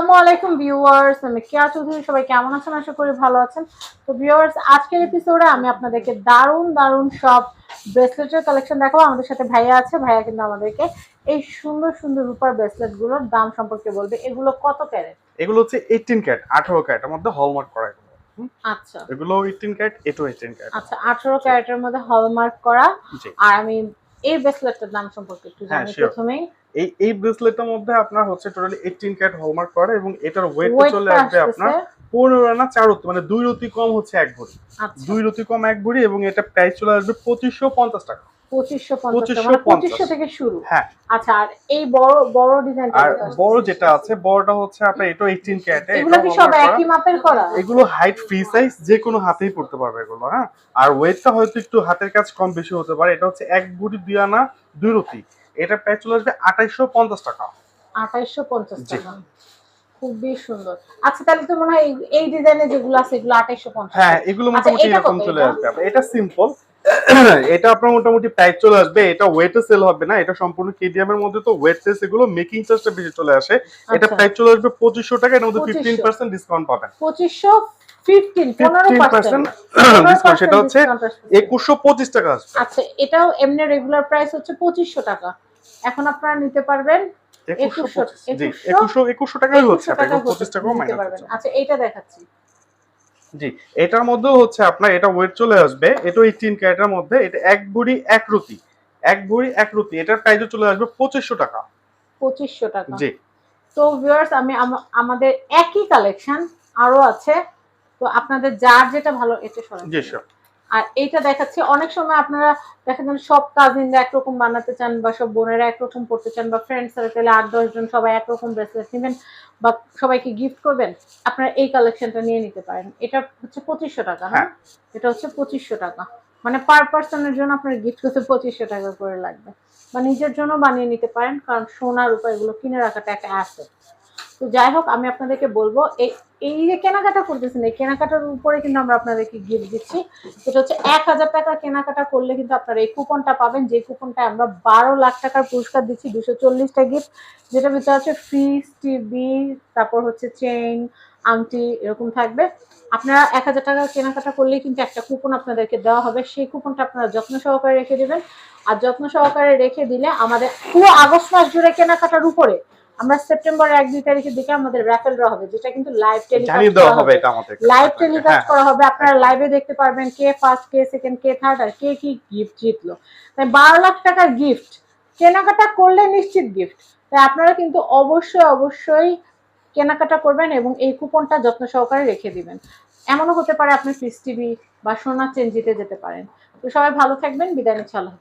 আসসালামু আলাইকুম ভিউয়ার্স আমি কেয়া চৌধুরী সবাই কেমন আছেন? আশা করি ভালো আছেন। তো ভিউয়ার্স আজকের এপিসোডে আমি আপনাদেরকে দারুণ দারুণ সব ব্রেসলেটের কালেকশন দেখাবো। আমাদের সাথে ভাইয়া আছে ভাইয়া কিন্তু আমাদেরকে এই সুন্দর সুন্দর রূপার ব্রেসলেটগুলোর দাম সম্পর্কে বলবে। এগুলো কত ক্যারেট? এগুলো হচ্ছে এইটিন ক্যাট আঠারো ক্যাটের মধ্যে হলমার্ক করা এগুলো? আচ্ছা। এগুলো এইটিন ক্যাট এটাও এইটিন ক্যাট আচ্ছা আঠারো ক্যারেটের মধ্যে হলমার্ক করা। আর আমি এই ব্রেসলেটটার দাম সম্পর্কে একটু হ্যাঁ, জানি প্রথমে এই এই ব্রেসলেটটার মধ্যে আপনার হচ্ছে টোটালি 18 ক্যারেট হলমার্ক করা এবং এটার ওয়েট চলে আসবে আপনার পনেরো আনা চার রতি মানে দুই রতি কম হচ্ছে এক ভরি। আচ্ছা। দুই রতি কম এক ভরি এবং এটা প্রাইস চলে আসবে পঁচিশশো পঞ্চাশ টাকা। পঁচিশশো পঞ্চাশ টাকা, 2550 মানে থেকে শুরু। হ্যাঁ। আচ্ছা আর এই বড় বড় ডিজাইন আর বড় যেটা আছে বড়টা হচ্ছে আপনার এটা এইটিন ক্যাটে এগুলো কি সব একই মাপের করা? এগুলো হাইট ফ্রি সাইজ যে কোনো হাতেই পড়তে পারবে এগুলো হ্যাঁ। আর ওয়েটটা হয়তো একটু হাতের কাছে কম বেশি হতে পারে এটা হচ্ছে এক বুটি দুই আনা দুই রতি এটা প্রাইস চলে আসবে আঠাইশো পঞ্চাশ টাকা। আঠাইশশো পঞ্চাশ জি। টাকা। খুবই সুন্দর। আচ্ছা তাহলে তো মনে হয় এই- ডিজাইনে যেগুলো আছে এগুলো আঠাইশশো পঞ্চাশ হ্যাঁ এগুলো আচ্ছা, মোটামুটি এরকম চলে? আসবে। এটা সিম্পল এটা আপনার মোটামুটি প্রাইস চলে আসবে। এটা ওয়েটে সেল হবে না এটা সম্পূর্ণ কেডিএম এর মধ্যে তো ওয়েট এগুলো মেকিং চার্জটা বেশি চলে আসে। এটা আচ্ছা। প্রাইস চলে আসবে পঁচিশশো টাকা এর মধ্যে ফিফটিন পার্সেন্ট ডিসকাউন্ট পাবেন। পঁচিশশো সেটা হচ্ছে একুশশো পঁচিশ টাকা আচ্ছা এটাও এমনি রেগুলার প্রাইস হচ্ছে পঁচিশশো টাকা। এখন আপনারা নিতে পারবেন একুশশো 2100 পঁচিশ জি 2100 একুশশো টাকাই হচ্ছে 2100 টাকা আপনার পঁচিশ টাকাও আচ্ছা এইটা দেখাচ্ছি। জি এটার মধ্যেও হচ্ছে আপনার এটা ওয়েট চলে আসবে এটা এইটিন ক্যারেটের মধ্যে এটা এক ভরি এক রুটি এক ভরি এক রুটি এটার প্রাইসও চলে আসবে পঁচিশশো টাকা। পঁচিশশো টাকা। জি। তো ভিউয়ার্স আমি আমাদের একই কালেকশন আরও আছে তো আপনাদের যার যেটা ভালো এটা সরাসরি জি sure। আর এইটা দেখাচ্ছে অনেক সময় আপনারা দেখা যান সব কাজিনরা একরকম বানাতে চান বা সব বোনেরা একরকম পড়তে চান বা ফ্রেন্ড সার্কেলে আট দশ জন সবাই একরকম ব্রেসলেট নেবেন বা সবাইকে গিফট করবেন আপনারা এই কালেকশনটা নিয়ে নিতে পারেন। এটা হচ্ছে পঁচিশশো টাকা হ্যাঁ? এটা হচ্ছে পঁচিশশো টাকা। মানে পার পার্সনের জন্য আপনার গিফট করতে পঁচিশশো টাকা করে লাগবে। বা নিজের জন্য বানিয়ে নিতে পারেন কারণ সোনার উপর এগুলো কিনে রাখাটা একটা অ্যাসেট তো যাই হোক, আমি আপনাদেরকে বলব এই এই যে কেনাকাটা করতেছেন, এই কেনাকাটার উপরে কিন্তু আমরা আপনাদেরকে গিফট দিচ্ছি। এটা হচ্ছে এক হাজার টাকার কেনাকাটা করলে কিন্তু আপনারা এই কুপনটা পাবেন যে কুপনটা আমরা বারো লাখ টাকার পুরস্কার দিচ্ছি, দুশো চল্লিশটা গিফট যেটা ভিতরে আছে ফ্রিজ টিভি তারপর হচ্ছে চেইন আংটি, এরকম থাকবে। আপনারা এক হাজার টাকা কেনাকাটা করলেই কিন্তু একটা কুপন আপনাদেরকে দেওয়া হবে, সেই কুপনটা আপনারা যত্ন সহকারে রেখে দেবেন। আর যত্ন সহকারে রেখে দিলে আমাদের পুরো আগস্ট মাস জুড়ে কেনাকাটার উপরে আমরা সেপ্টেম্বরের এক দুই তারিখের দিকে আমাদের র্যাফেল ড্র হবে যেটা কিন্তু লাইভ টেলিকাস্ট করা হবে এটা আমাদের লাইভ টেলিকাস্ট হ্যাঁ, করা হবে আপনারা লাইভে দেখতে পারবেন কে ফার্স্ট কে সেকেন্ড কে থার্ড আর কে কি গিফট জিতলো। তাই বারো লাখ টাকার গিফট কেনাকাটা করলে নিশ্চিত গিফট তাই আপনারা কিন্তু অবশ্যই অবশ্যই কেনাকাটা করবেন এবং এই কুপনটা যত্ন সহকারে রেখে দিবেন। এমনও হতে পারে আপনি ফিস টিভি বা সোনা চেন জিতে যেতে পারেন। তো সবাই ভালো থাকবেন বিদায় নিচ্ছি আল্লাহ।